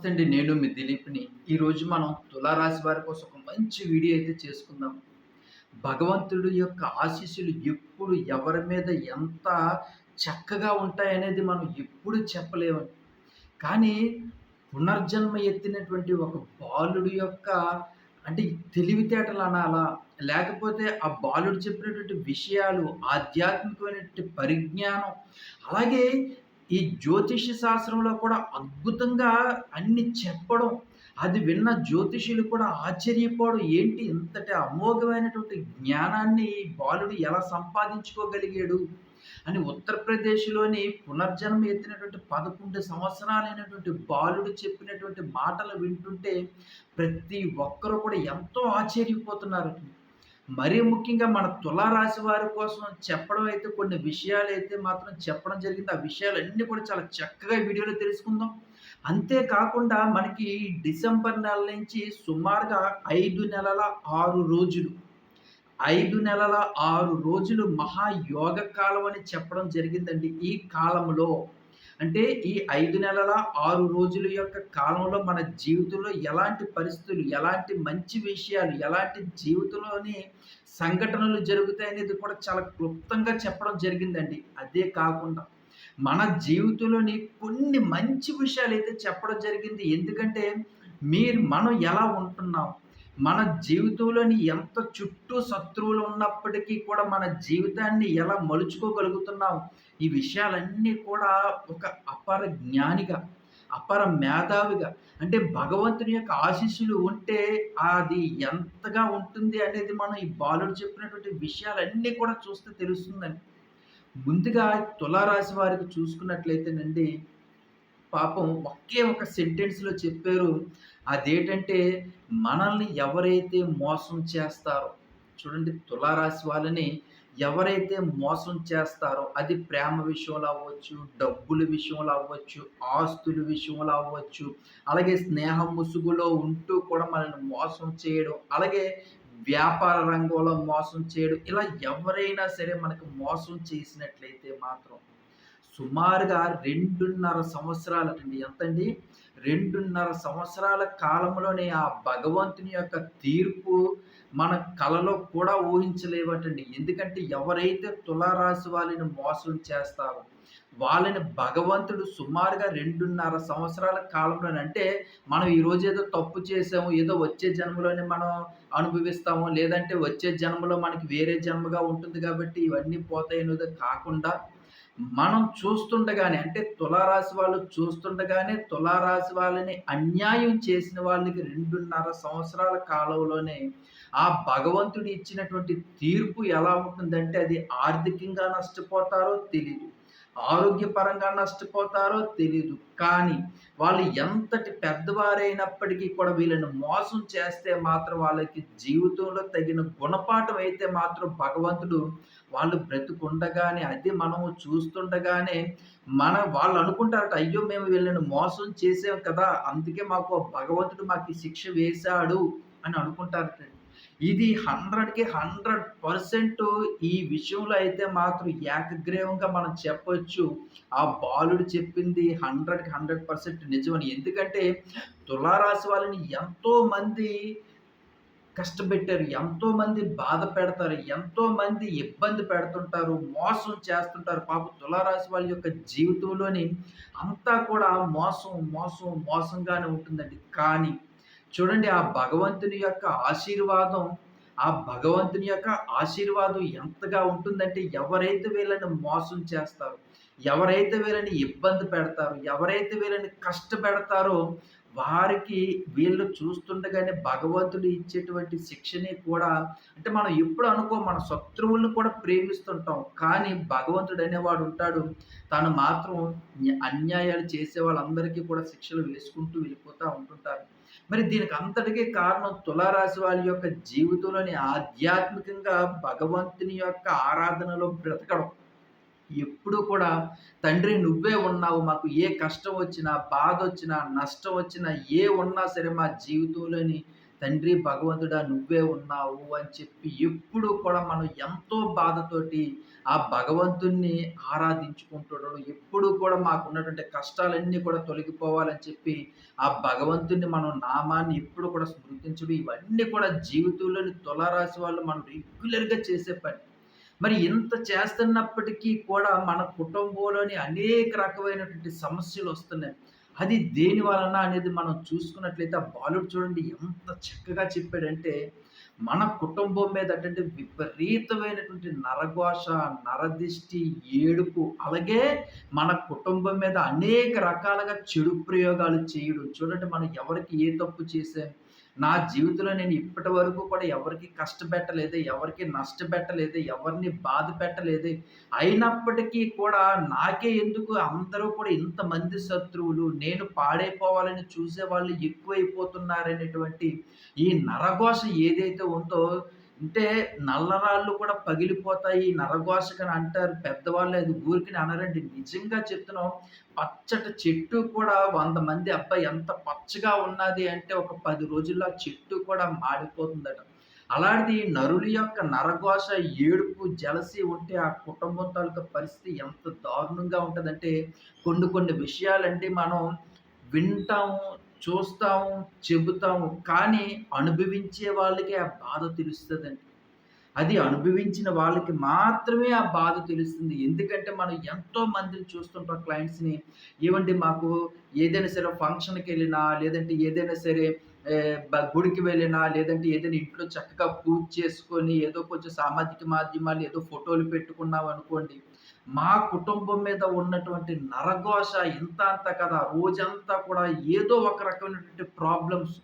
నమస్తే అండి నేను మీ దిలీప్ని. ఈరోజు మనం తులారాశి వారి కోసం ఒక మంచి వీడియో అయితే చేసుకుందాం. భగవంతుడి యొక్క ఆశీస్సులు ఎప్పుడు ఎవరి మీద ఎంత చక్కగా ఉంటాయనేది మనం ఎప్పుడు చెప్పలేము. కానీ పునర్జన్మ ఎత్తినటువంటి ఒక బాలుడి యొక్క అంటే తెలివితేటలు అనాలా? లేకపోతే ఆ బాలుడు చెప్పినటువంటి విషయాలు ఆధ్యాత్మికమైనటువంటి పరిజ్ఞానం అలాగే ఈ జ్యోతిష శాస్త్రంలో కూడా అద్భుతంగా అన్ని చెప్పడం అది విన్న జ్యోతిషులు కూడా ఆశ్చర్యపోవడం ఏంటి? ఇంతటి అమోఘమైనటువంటి జ్ఞానాన్ని బాలుడు ఎలా సంపాదించుకోగలిగాడు? అని ఉత్తరప్రదేశ్లోని పునర్జన్మ ఎత్తినటువంటి పదకొండు సంవత్సరాలైనటువంటి బాలుడు చెప్పినటువంటి మాటలు వింటుంటే ప్రతి ఒక్కరూ కూడా ఎంతో ఆశ్చర్యపోతున్నారు. మరీ ముఖ్యంగా మన తులారాశి వారి కోసం చెప్పడం అయితే కొన్ని విషయాలు అయితే మాత్రం చెప్పడం జరిగింది. ఆ విషయాలన్నీ కూడా చాలా చక్కగా వీడియోలో తెలుసుకుందాం. అంతేకాకుండా మనకి డిసెంబర్ నెల నుంచి సుమారుగా ఐదు నెలల ఆరు రోజులు. ఐదు నెలల ఆరు రోజులు మహాయోగ కాలం అని చెప్పడం జరిగిందండి. ఈ కాలంలో అంటే ఈ ఐదు నెలల ఆరు రోజుల యొక్క కాలంలో మన జీవితంలో ఎలాంటి పరిస్థితులు ఎలాంటి మంచి విషయాలు ఎలాంటి జీవితంలోని సంఘటనలు జరుగుతాయి అనేది కూడా చాలా క్లుప్తంగా చెప్పడం జరిగిందండి. అదే కాకుండా మన జీవితంలోని కొన్ని మంచి విషయాలు అయితే చెప్పడం జరిగింది. ఎందుకంటే మీరు మనం ఎలా ఉంటున్నాం? మన జీవితంలోని ఎంత చుట్టూ శత్రువులు ఉన్నప్పటికీ కూడా మన జీవితాన్ని ఎలా మలుచుకోగలుగుతున్నాం? ఈ విషయాలన్నీ కూడా ఒక అపర జ్ఞానిగా అపర మేధావిగా అంటే భగవంతుని యొక్క ఆశీస్సులు ఉంటే అది ఎంతగా ఉంటుంది అనేది మనం ఈ బాలుడు చెప్పినటువంటి విషయాలన్నీ కూడా చూస్తే తెలుస్తుందండి. ముందుగా తులారాశి వారికి చూసుకున్నట్లయితేనండి పాపం ఒకే ఒక సెంటెన్స్లో చెప్పారు. అదేంటంటే మనల్ని ఎవరైతే మోసం చేస్తారో చూడండి తులారాశి వాళ్ళని ఎవరైతే మోసం చేస్తారో అది ప్రేమ విషయంలో అవ్వచ్చు డబ్బుల విషయంలో అవ్వచ్చు ఆస్తుల విషయంలో అవ్వచ్చు అలాగే స్నేహ ముసుగులో ఉంటూ కూడా మనల్ని మోసం చేయడం అలాగే వ్యాపార రంగంలో మోసం చేయడం ఇలా ఎవరైనా సరే మనకు మోసం చేసినట్లయితే మాత్రం సుమారుగా రెండున్నర సంవత్సరాలటండి ఎంతండి? రెండున్నర సంవత్సరాల కాలంలోనే ఆ భగవంతుని యొక్క తీర్పు మన కళలో కూడా ఊహించలేవటండి. ఎందుకంటే ఎవరైతే తులారాశి వాళ్ళని మోసం చేస్తారో వాళ్ళని భగవంతుడు సుమారుగా రెండున్నర సంవత్సరాల కాలంలో అంటే మనం ఈరోజు ఏదో తప్పు చేసాము ఏదో వచ్చే జన్మలోనే మనం అనుభవిస్తాము లేదంటే వచ్చే జన్మలో మనకి వేరే జన్మగా ఉంటుంది కాబట్టి ఇవన్నీ పోతాయనేది కాకుండా మనం చూస్తుండగానే అంటే తులారాశి వాళ్ళు చూస్తుండగానే తులారాశి వాళ్ళని అన్యాయం చేసిన వాళ్ళకి రెండున్నర సంవత్సరాల కాలంలోనే ఆ భగవంతుడు ఇచ్చినటువంటి తీర్పు ఎలా ఉంటుందంటే అది ఆర్థికంగా నష్టపోతారో తెలియదు ఆరోగ్యపరంగా నష్టపోతారో తెలీదు. కానీ వాళ్ళు ఎంతటి పెద్దవారైనప్పటికీ కూడా వీళ్ళని మోసం చేస్తే మాత్రం వాళ్ళకి జీవితంలో తగిన గుణపాఠం అయితే మాత్రం భగవంతుడు వాళ్ళు బ్రతుకుండగానే అది మనము చూస్తుండగానే మన వాళ్ళు అనుకుంటారట అయ్యో మేము వీళ్ళని మోసం చేసాం కదా అందుకే మాకు భగవంతుడు మాకు శిక్ష వేశాడు అని అనుకుంటారట. ఇది హండ్రెడ్కి హండ్రెడ్ పర్సెంట్ ఈ విషయంలో అయితే మాత్రం ఏకగ్రీవంగా మనం చెప్పొచ్చు. ఆ బాలుడు చెప్పింది హండ్రెడ్కి హండ్రెడ్ పర్సెంట్ నిజమని. ఎందుకంటే తులారాశి వాళ్ళని ఎంతోమంది కష్టపెట్టారు ఎంతోమంది బాధ పెడతారు ఎంతోమంది ఇబ్బంది పెడుతుంటారు మోసం చేస్తుంటారు. పాప తులారాశి వాళ్ళ యొక్క జీవితంలోని అంతా కూడా మోసం మోసం మోసంగానే ఉంటుందండి. కానీ చూడండి ఆ భగవంతుని యొక్క ఆశీర్వాదం ఆ భగవంతుని యొక్క ఆశీర్వాదం ఎంతగా ఉంటుందంటే ఎవరైతే వీళ్ళని మోసం చేస్తారు ఎవరైతే వీళ్ళని ఇబ్బంది పెడతారు ఎవరైతే వీళ్ళని కష్టపెడతారో వారికి వీళ్ళు చూస్తుండగానే భగవంతుడు ఇచ్చేటువంటి శిక్షని కూడా అంటే మనం ఎప్పుడు అనుకో మన శత్రువులను కూడా ప్రేమిస్తుంటాం. కానీ భగవంతుడు అనేవాడు ఉంటాడు. తను మాత్రం అన్యాయాలు చేసే వాళ్ళందరికీ కూడా శిక్షలు వేసుకుంటూ వెళ్ళిపోతూ ఉంటుంటారు. మరి దీనికి అంతటికీ కారణం తులారాశి వాళ్ళ యొక్క జీవితంలోని ఆధ్యాత్మికంగా భగవంతుని యొక్క ఆరాధనలో బ్రతకడం. ఎప్పుడు కూడా తండ్రి నువ్వే ఉన్నావు. మాకు ఏ కష్టం వచ్చినా బాధ వచ్చినా నష్టం వచ్చినా ఏ ఉన్నా సరే మా జీవితంలోని తండ్రి భగవంతుడా నువ్వే ఉన్నావు అని చెప్పి ఎప్పుడు కూడా మనం ఎంతో బాధతోటి ఆ భగవంతుణ్ణి ఆరాధించుకుంటుండడం ఎప్పుడు కూడా మాకున్నటువంటి కష్టాలన్నీ కూడా తొలగిపోవాలని చెప్పి ఆ భగవంతుణ్ణి మనం నామాన్ని ఎప్పుడు కూడా స్మృతించడం ఇవన్నీ కూడా జీవితంలోని తులారాశి వాళ్ళు మనం రెగ్యులర్గా చేసే పని. మరి ఇంత చేస్తున్నప్పటికీ కూడా మన కుటుంబంలోని అనేక రకమైనటువంటి సమస్యలు వస్తున్నాయి. అది దేని వలన అనేది మనం చూసుకున్నట్లయితే ఆ బాలుడు చూడండి ఎంత చక్కగా చెప్పాడంటే మన కుటుంబం మీద అంటే విపరీతమైనటువంటి నరఘోష నరదిష్టి ఏడుపు అలాగే మన కుటుంబం మీద అనేక రకాలుగా చెడు ప్రయోగాలు చేయడం. చూడండి మనం ఎవరికి ఏ తప్పు చేసాం నా జీవితంలో నేను ఇప్పటి వరకు కూడా ఎవరికి కష్టపెట్టలేదు ఎవరికి నష్టపెట్టలేదు ఎవరిని బాధ పెట్టలేదు. అయినప్పటికీ కూడా నాకే ఎందుకు అందరూ కూడా ఇంతమంది శత్రువులు నేను పాడైపోవాలని చూసే వాళ్ళు ఎక్కువైపోతున్నారనేటువంటి ఈ నరఘోష ఏదైతే ఉందో అంటే నల్లరాళ్ళు కూడా పగిలిపోతాయి నరగోసకని అంటారు పెద్దవాళ్ళు. అది ఊరికి అనరండి. నిజంగా చెప్తున్నాం పచ్చటి చెట్టు కూడా వంద మంది అబ్బాయి ఎంత పచ్చగా ఉన్నది అంటే ఒక పది రోజుల్లో చెట్టు కూడా మాడిపోతుందట. అలాంటిది నరుల యొక్క నరఘోష ఏడుపు జలసి ఉంటే ఆ కుటుంబం తాలూకా పరిస్థితి ఎంత దారుణంగా ఉంటుందంటే కొన్ని కొన్ని విషయాలంటే మనం వింటాము చూస్తాము చెబుతాము కానీ అనుభవించే వాళ్ళకి ఆ బాధ తెలుస్తుందండి. అది అనుభవించిన వాళ్ళకి మాత్రమే ఆ బాధ తెలుస్తుంది. ఎందుకంటే మనం ఎంతో మందిని చూస్తుంటాం క్లయింట్స్ని. ఏమండి మాకు ఏదైనా సరే ఫంక్షన్కి వెళ్ళినా లేదంటే ఏదైనా సరే గుడికి వెళ్ళినా లేదంటే ఏదైనా ఇంట్లో చక్కగా పూజ చేసుకొని ఏదో కొంచెం సామాజిక మాధ్యమాలు ఏదో ఫోటోలు పెట్టుకున్నాం అనుకోండి మా కుటుంబం మీద ఉన్నటువంటి నరఘోష ఇంత అంత కదా రోజంతా కూడా ఏదో ఒక రకమైనటువంటి ప్రాబ్లమ్స్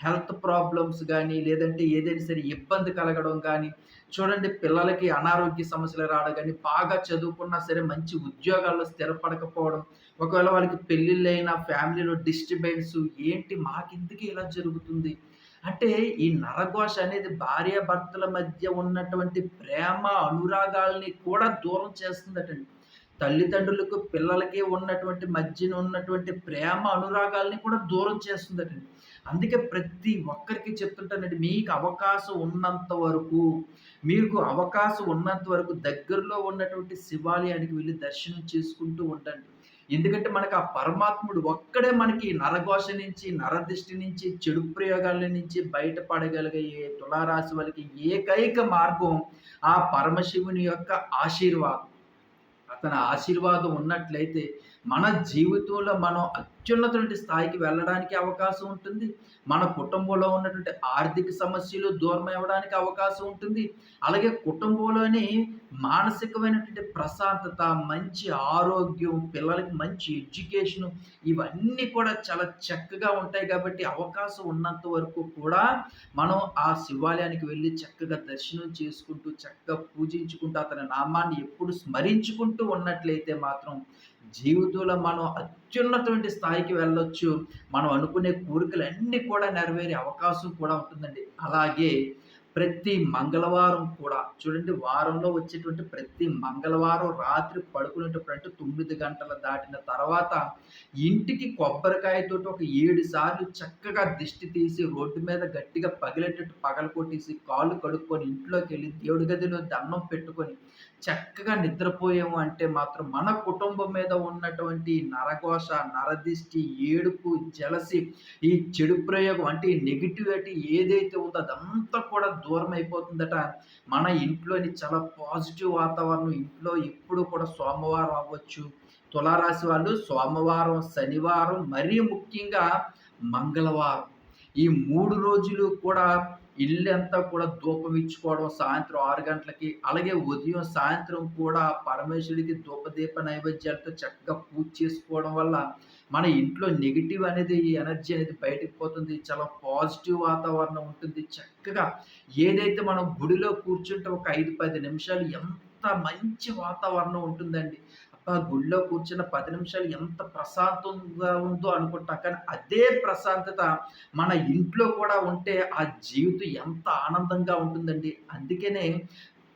హెల్త్ ప్రాబ్లమ్స్ కానీ లేదంటే ఏదైనా సరే ఇబ్బంది కలగడం కానీ చూడండి పిల్లలకి అనారోగ్య సమస్యలు రావడం కానీ బాగా చదువుకున్నా సరే మంచి ఉద్యోగాల్లో స్థిరపడకపోవడం ఒకవేళ వాళ్ళకి పెళ్ళిళ్ళైనా ఫ్యామిలీలో డిస్టర్బెన్స్ ఏంటి మాకిందుకు ఇలా జరుగుతుంది? అంటే ఈ నరఘోష అనేది భార్యాభర్తల మధ్య ఉన్నటువంటి ప్రేమ అనురాగాల్ని కూడా దూరం చేస్తుందటండి. తల్లిదండ్రులకు పిల్లలకి ఉన్నటువంటి మధ్యన ఉన్నటువంటి ప్రేమ అనురాగాల్ని కూడా దూరం చేస్తుందటండి. అందుకే ప్రతి ఒక్కరికి చెప్తుంటానండి మీకు అవకాశం ఉన్నంత వరకు మీకు అవకాశం ఉన్నంత వరకు దగ్గరలో ఉన్నటువంటి శివాలయానికి వెళ్ళి దర్శనం చేసుకుంటూ ఉండండి. ఎందుకంటే మనకు ఆ పరమాత్ముడు ఒక్కడే మనకి నరఘోష నుంచి నరదృష్టి నుంచి చెడు ప్రయోగాల నుంచి బయటపడగలిగే తులారాశి వాళ్ళకి ఏకైక మార్గం ఆ పరమశివుని యొక్క ఆశీర్వాదం. అతని ఆశీర్వాదం ఉన్నట్లయితే మన జీవితంలో మనం అత్యున్నతటువంటి స్థాయికి వెళ్ళడానికి అవకాశం ఉంటుంది. మన కుటుంబంలో ఉన్నటువంటి ఆర్థిక సమస్యలు దూరం అవ్వడానికి అవకాశం ఉంటుంది. అలాగే కుటుంబంలోని మానసికమైనటువంటి ప్రశాంతత మంచి ఆరోగ్యం పిల్లలకి మంచి ఎడ్యుకేషన్ ఇవన్నీ కూడా చాలా చక్కగా ఉంటాయి కాబట్టి అవకాశం ఉన్నంత వరకు కూడా మనం ఆ శివాలయానికి వెళ్ళి చక్కగా దర్శనం చేసుకుంటూ చక్కగా పూజించుకుంటూ అతని నామాన్ని ఎప్పుడు స్మరించుకుంటూ ఉన్నట్లయితే మాత్రం జీవితంలో మనం అత్యున్నతమైన స్థాయికి వెళ్ళొచ్చు. మనం అనుకునే కోరికలన్నీ కూడా నెరవేరే అవకాశం కూడా ఉంటుందండి. అలాగే ప్రతి మంగళవారం కూడా చూడండి వారంలో వచ్చేటువంటి ప్రతి మంగళవారం రాత్రి పడుకునేటప్పుడు తొమ్మిది గంటల దాటిన తర్వాత ఇంటికి కొబ్బరికాయతో ఒక ఏడు సార్లు చక్కగా దిష్టి తీసి రోడ్డు మీద గట్టిగా పగిలేటట్టు పగల కొట్టేసి కాళ్ళు కడుక్కొని ఇంట్లోకి వెళ్ళి దేవుడి గదిలో దండం పెట్టుకొని చక్కగా నిద్రపోయాము అంటే మాత్రం మన కుటుంబం మీద ఉన్నటువంటి నరఘోష నరదిష్టి ఏడుపు జలసి ఈ చెడు ప్రయోగం అంటే ఈ నెగిటివిటీ ఏదైతే ఉందో అదంతా కూడా దూరం అయిపోతుందట. మన ఇంట్లోని చాలా పాజిటివ్ వాతావరణం ఇంట్లో ఎప్పుడు కూడా సోమవారం అవ్వచ్చు. తులారాశి వాళ్ళు సోమవారం శనివారం మరీ ముఖ్యంగా మంగళవారం. ఈ మూడు రోజులు కూడా ఇల్లంతా కూడా ధూపం ఇచ్చుకోవడం సాయంత్రం ఆరు గంటలకి అలాగే ఉదయం సాయంత్రం కూడా పరమేశ్వరుడికి ధూపదీప నైవేద్యాలతో చక్కగా పూజ చేసుకోవడం వల్ల మన ఇంట్లో నెగిటివ్ అనేది ఎనర్జీ అనేది బయటకు పోతుంది. చాలా పాజిటివ్ వాతావరణం ఉంటుంది. చక్కగా ఏదైతే మనం గుడిలో కూర్చుంటే ఒక ఐదు పది నిమిషాలు ఎంత మంచి వాతావరణం ఉంటుందండి. ఆ గుడిలో కూర్చున్న పది నిమిషాలు ఎంత ప్రశాంతంగా ఉందో అనుకుంటాం. కానీ అదే ప్రశాంతత మన ఇంట్లో కూడా ఉంటే ఆ జీవితం ఎంత ఆనందంగా ఉంటుందండి. అందుకనే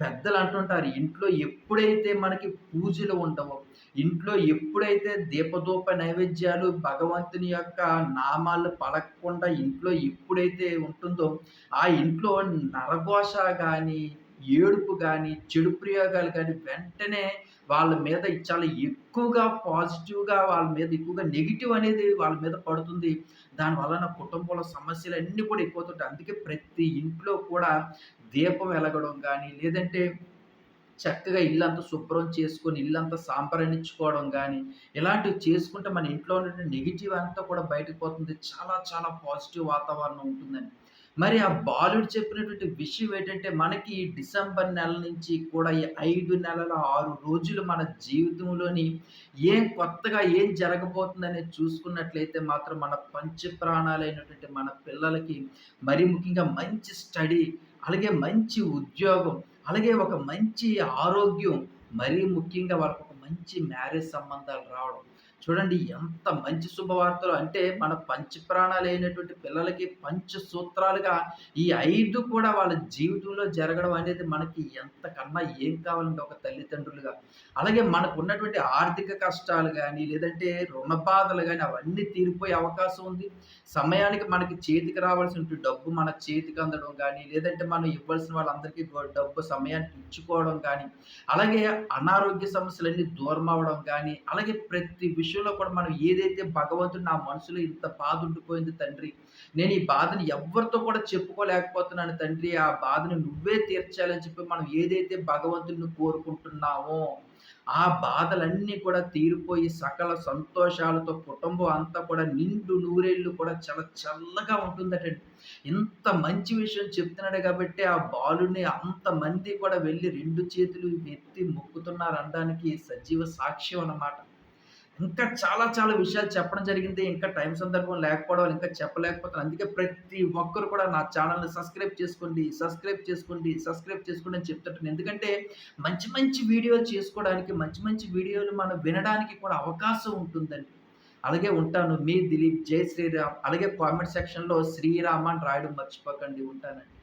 పెద్దలు అంటుంటారు ఇంట్లో ఎప్పుడైతే మనకి పూజలు ఉండవో, ఇంట్లో ఎప్పుడైతే దీపదూప నైవేద్యాలు భగవంతుని యొక్క నామాలు పలకకుండా ఇంట్లో ఎప్పుడైతే ఉంటుందో, ఆ ఇంట్లో నరఘోష కానీ ఏడుపు కానీ చెడు ప్రయోగాలు కానీ వెంటనే వాళ్ళ మీద చాలా ఎక్కువగా పాజిటివ్‌గా వాళ్ళ మీద ఎక్కువగా నెగిటివ్ అనేది వాళ్ళ మీద పడుతుంది. దాని వలన కుటుంబంలో సమస్యలన్నీ కూడా ఎక్కువతుంటాయి అందుకే ప్రతి ఇంట్లో కూడా దీపం వెలగడం కానీ లేదంటే చక్కగా ఇల్లంతా శుభ్రం చేసుకొని, ఇల్లంతా సాంప్రదించుకోవడం కానీ ఇలాంటివి చేసుకుంటే మన ఇంట్లో ఉన్న నెగిటివ్ అంతా కూడా బయటకు పోతుంది. చాలా చాలా పాజిటివ్ వాతావరణం ఉంటుందని. మరి ఆ బాలుడు చెప్పినటువంటి విషయం ఏంటంటే, మనకి డిసెంబర్ నెల నుంచి కూడా ఈ ఐదు నెలల, ఆరు రోజులు మన జీవితంలోని ఏం కొత్తగా ఏం జరగబోతుందనేది చూసుకున్నట్లయితే మాత్రం మన పంచప్రాణాలైనటువంటి మన పిల్లలకి మరి ముఖ్యంగా మంచి స్టడీ, అలాగే మంచి ఉద్యోగం, అలాగే ఒక మంచి ఆరోగ్యం, మరీ ముఖ్యంగా వాళ్ళకు ఒక మంచి మ్యారేజ్ సంబంధాలు రావడం. చూడండి ఎంత మంచి శుభవార్తలు అంటే మన పంచప్రాణాలైనటువంటి పిల్లలకి పంచ సూత్రాలుగా ఈ ఐదు కూడా వాళ్ళ జీవితంలో జరగడం అనేది మనకి ఎంతకన్నా ఏం కావాలంటే ఒక తల్లిదండ్రులుగా. అలాగే మనకున్నటువంటి ఆర్థిక కష్టాలు కానీ లేదంటే రుణ బాధలు కానీ అవన్నీ తీరిపోయే అవకాశం ఉంది. సమయానికి మనకి చేతికి రావాల్సిన డబ్బు మన చేతికి అందడం కానీ లేదంటే మనం ఇవ్వాల్సిన వాళ్ళందరికీ డబ్బు సమయానికి ఇచ్చుకోవడం కానీ అలాగే అనారోగ్య సమస్యలన్నీ దూరం అవ్వడం కానీ అలాగే ప్రతి విషయం విషయంలో కూడా మనం ఏదైతే భగవంతుడు నా మనసులో ఇంత బాధ ఉండిపోయింది తండ్రి. నేను ఈ బాధని ఎవ్వరితో కూడా చెప్పుకోలేకపోతున్నాను తండ్రి. ఆ బాధను నువ్వే తీర్చాలని చెప్పి మనం ఏదైతే భగవంతుడిని కోరుకుంటున్నామో, ఆ బాధలన్నీ కూడా తీరిపోయి సకల సంతోషాలతో కుటుంబం అంతా కూడా నిండు నూరేళ్ళు కూడా చాలా చల్లగా ఉంటుందటండి. ఇంత మంచి విషయం చెప్తున్నాడు కాబట్టి ఆ బాలుడిని అంతమంది కూడా వెళ్ళి రెండు చేతులు ఎత్తి మొక్కుతున్నారనడానికి సజీవ సాక్ష్యం అన్నమాట. ఇంకా చాలా చాలా విషయాలు చెప్పడం జరిగింది. ఇంకా టైం సందర్భం లేకపోవడం ఇంకా చెప్పలేకపోతాను అందుకే ప్రతి ఒక్కరు కూడా నా ఛానల్ని సబ్స్క్రైబ్ చేసుకోండి, సబ్స్క్రైబ్ చేసుకోండి, సబ్స్క్రైబ్ చేసుకోండి అని చెప్తుంటాను. ఎందుకంటే మంచి మంచి వీడియోలు చేసుకోవడానికి, మంచి మంచి వీడియోలు మనం వినడానికి కూడా అవకాశం ఉంటుందండి. అలాగే ఉంటాను. మీ దిలీప్. జై శ్రీరామ్. అలాగే కామెంట్ సెక్షన్‌లో శ్రీరామ్ అని రాయడం మర్చిపోకండి. ఉంటానండి.